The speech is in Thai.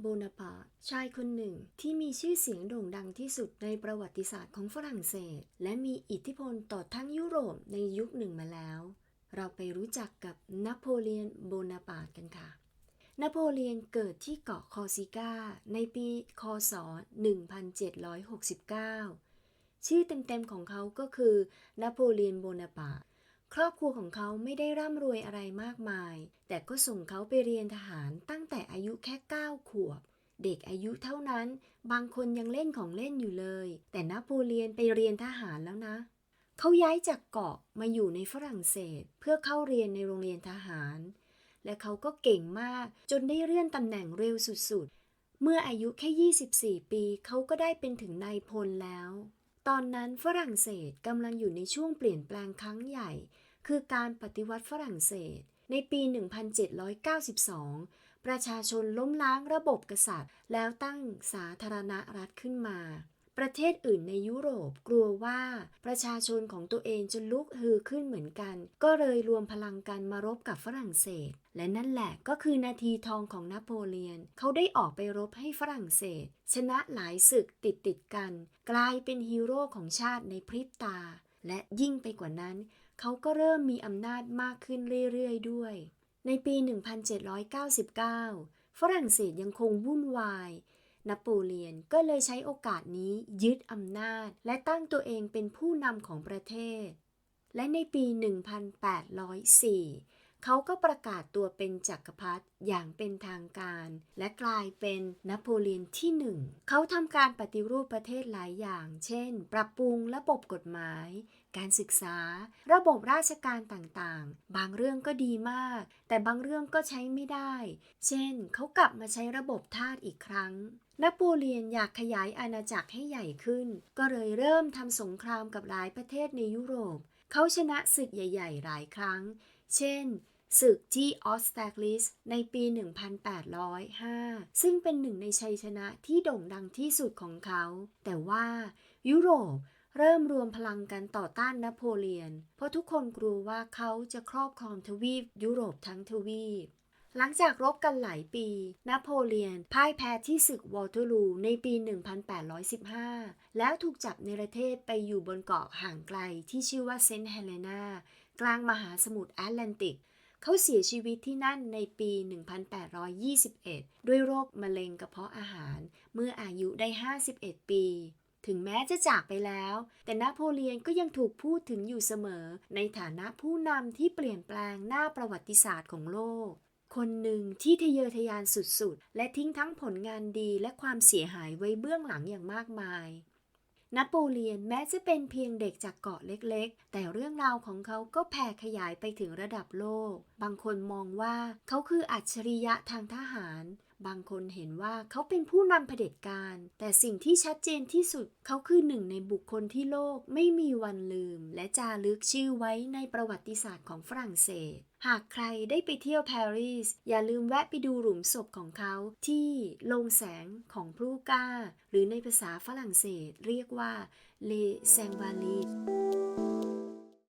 โบนาปาร์ตชายคนหนึ่งที่มีชื่อเสียงโด่งดังที่สุดในประวัติศาสตร์ของฝรั่งเศส และมีอิทธิพลต่อทั้งยุโรปในยุคหนึ่งมาแล้ว เราไปรู้จักกับนโปเลียนโบนาปาร์ตกันค่ะนโปเลียนเกิดที่เกาะคอซิก้า ในปีคศ 1769 ชื่อเต็มๆของเขาก็คือนโปเลียนโบนาปาร์ต ครอบครัวของเขาไม่ได้ร่ำรวยอะไรมากมาย แต่ก็ส่งเขาไปเรียนทหารตั้งแต่อายุแค่ 9 ขวบ เด็กอายุเท่านั้น บางคนยังเล่นของเล่นอยู่เลย แต่นโปเลียนไปเรียนทหารแล้วนะ เขาย้ายจากเกาะมาอยู่ในฝรั่งเศส เพื่อเข้าเรียนในโรงเรียนทหาร และเขาก็เก่งมากจนได้เลื่อนตำแหน่งเร็วสุดๆ เมื่ออายุแค่ 24 ปีเขาก็ได้เป็นถึงนายพลแล้วตอนนั้นฝรั่งเศสกำลังอยู่ในช่วงเปลี่ยนแปลงครั้งใหญ่ คือการปฏิวัติฝรั่งเศส ในปี 1792 ประชาชนล้มล้างระบบกษัตริย์ แล้วตั้งสาธารณรัฐขึ้นมา ประเทศอื่นในยุโรปกลัวว่าประชาชนของตัวเองจะลุกฮือขึ้นเหมือนกัน ก็เลยรวมพลังกันมารบกับฝรั่งเศส และนั่นแหละก็คือนาทีทองของนโปเลียน เขาได้ออกไปรบให้ฝรั่งเศส ชนะหลายศึกติดติดกัน กลายเป็นฮีโร่ของชาติในพริบตา และยิ่งไปกว่านั้น เขาก็เริ่มมีอำนาจมากขึ้นเรื่อยๆด้วย ในปี 1799 ฝรั่งเศสยังคงวุ่นวาย นโปเลียนก็เลยใช้โอกาสนี้ยึดอำนาจ และตั้งตัวเองเป็นผู้นำของประเทศ และในปี 1804 เขาก็ประกาศตัวเป็นจักรพรรดิอย่างเป็นทางการ และกลายเป็นนโปเลียนที่หนึ่งเขาทำการปฏิรูปประเทศหลายอย่าง เช่น ปรับปรุงระบบกฎหมาย การศึกษา ระบบราชการต่างๆ บางเรื่องก็ดีมาก แต่บางเรื่องก็ใช้ไม่ได้ เช่น เขากลับมาใช้ระบบทาสอีกครั้งนโปเลียนอยากขยายอาณาจักรให้ใหญ่ขึ้น ก็เลยเริ่มทำสงครามกับหลายประเทศในยุโรป เขาชนะศึกใหญ่ ๆ หลายครั้ง เช่น ศึกที่ออสแตกลิสในปี 1805 ซึ่งเป็นหนึ่งในชัยชนะที่โด่งดังที่สุดของเขา แต่ว่ายุโรปเริ่มรวมพลังกันต่อต้านนโปเลียน เพราะทุกคนกลัวว่าเขาจะครอบครองทวีปยุโรปทั้งทวีป หลังจากรบกันหลายปี นโปเลียนพ่ายแพ้ที่ศึกวอเตอร์ลูในปี 1815 แล้วถูกจับในประเทศไปอยู่บนเกาะห่างไกลที่ชื่อว่าเซนต์เฮเลนากลางมหาสมุทรแอตแลนติก เขาเสียชีวิตที่นั่นในปี 1821 ด้วยโรคมะเร็งกระเพาะอาหาร เมื่ออายุได้ 51 ปี ถึงแม้จะจากไปแล้ว แต่นโปเลียนก็ยังถูกพูดถึงอยู่เสมอ ในฐานะผู้นำที่เปลี่ยนแปลงหน้าประวัติศาสตร์ของโลกคนหนึ่งที่ทะเยอทะยานสุดๆ และทิ้งทั้งผลงานดีและความเสียหายไว้เบื้องหลังอย่างมากมาย นโปเลียนแม้จะเป็นเพียงเด็กจากเกาะเล็กๆ แต่เรื่องราวของเขาก็แผ่ขยายไปถึงระดับโลก บางคนมองว่าเขาคืออัจฉริยะทางทหาร บางคนเห็นว่าเขาเป็นผู้นำเผด็จการ แต่สิ่งที่ชัดเจนที่สุดเขาคือหนึ่งในบุคคลที่โลกไม่มีวันลืม และจารึกชื่อไว้ในประวัติศาสตร์ของฝรั่งเศส หากใครได้ไปเที่ยวปารีส อย่าลืมแวะไปดูหลุมศพของเขาที่โลงแสงของพลูก้า หรือในภาษาฝรั่งเศสเรียกว่าเลแซงวาลี